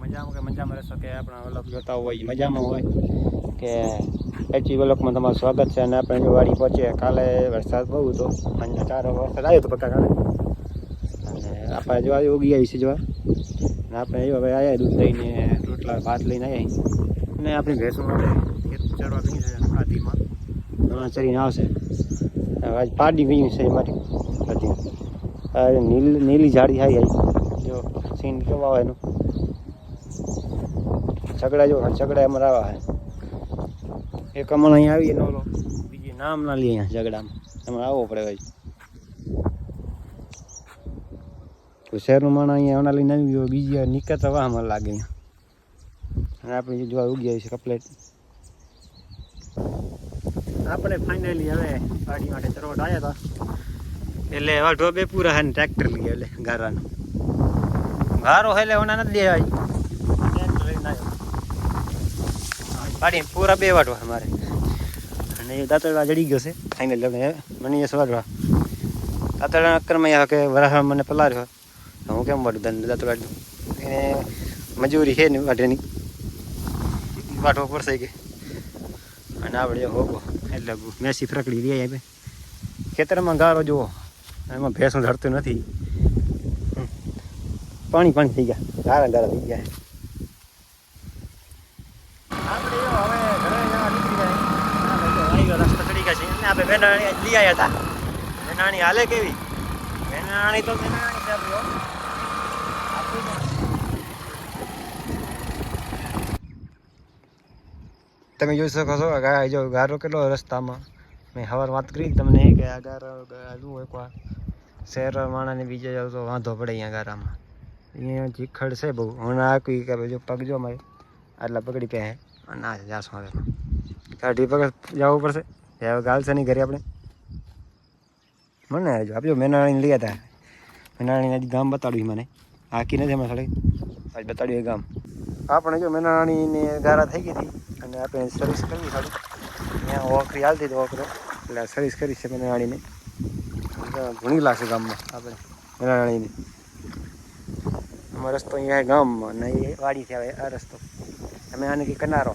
મજામાં કે મજામાં રહેશો કે આપણા વલોક જોતા હોય મજામાં હોય? કે એચી ઓલકમાં તમારું સ્વાગત છે અને આપણે વાડી પહોંચીએ. કાલે વરસાદ બહુ હતો. અને ચાર વરસાદ આવ્યો હતો પક્કા કાલે. અને આપણે જો આવી ઉગી આવી છે જોવા અને આપણે જો હવે આવ્યા દૂધ લઈને રોટલા, ભાત લઈને આવ્યા અને આપણી ભેંસો ખેત ચડવા ગઈ છે આદિમાં હમણાં ચરીને આવશે. આજ પાડી ગયું છે આ નીલ, નીલી ઝાડી આવી આવી જો સીન કેવા આવે એનું. છગડા જો છગડા એમાં આવા હે. એક હમણાં અહીંયા આવીએ એનો બીજી નામ ના લઈએ અહીંયા ઝઘડામાં. એમાં આવવો પડે ભાઈ. શહેરનું માણસ અહીંયા એના લઈને આવી ગયો, બીજી નીકળતા વાહમાં લાગે અને આપણે જોવા ઉગી આવી છે કપલેટ આપણે ફાઇનલી હવે ગાડી માટે ચરોટ આવ્યા હતા. એટલે એવા ઢોબે પૂરા હે ને ટ્રેક્ટર લઈએ એટલે ગારાનો. ગારો એટલે ઓના નથી દેવાય ટ્રેક્ટર લઈને આવ્યો ગાડી પૂરા બે વાટવા મારે. અને એ દાંતરડા જડી ગયો છે. ફાઇનલ હવે મને એ વાટવા દાંતરડા અક્કરમાં આવે કે વરાહ મને પલાર્યો. હું કેમ વાટું ધન દાંતરડા એને મજૂરી છે ને વાટેની વાટવો પડશે કે? અને આપણે હોગો. એટલે મેસી ફરકડી રહી આવે. ખેતરમાં ગારો જુઓ. એમાં ભેંસું ધરતું નથી. પાણી પાણી થઈ ગયા. ગારા ગારા થઈ ગયા આપણે જો હવે ઘરે જવા નીકળી ગયા આપણે જો વાણી ગયો રસ્તો ચડી ગયા છે અને આપણે વેનાણી લઈ આવ્યા હતા વેનાણી હાલે કેવી? વેનાણી તો વેનાણી છે તમે જોઈ શકો છો જો ગારો કેટલો રસ્તામાં. મેં સવાર વાત કરી, તમને કે આ ગારો ગારું એકવાર શહેર માણાને બીજે જાવ તો વાંધો પડે અહીંયા ગારામાં. અહીંયા ચીખડ છે બહુ. હમણાં આ કોઈ કે જો પગજો મારે, આટલા પકડી પહે અને આ જાશું હવે. કાઢી પગ જવું પડશે. હવે ગાલશે નહીં ઘરે આપણે. મને હજુ આપજો મેનાણીને લઈ હતા મેનાણીને આજે ગામ બતાડ્યું મને. આખી નથી એમાં સાડી આજ બતાડ્યું એ ગામ. આપણે જો મેનાણીની ગારા થઈ ગઈ હતી અને આપણે સર્વિસ કરવી સાડી ત્યાં ઓકરી હાલતી હતી ઓકરો એટલે સર્વિસ કરી છે મેનાણીને. ઘણી લાગશે ગામમાં આપણે, મેનાણીને. અમારો રસ્તો અહીંયા ગામમાં અને એ વાડીથી આવે આ રસ્તો. અમે આને કે કનારો.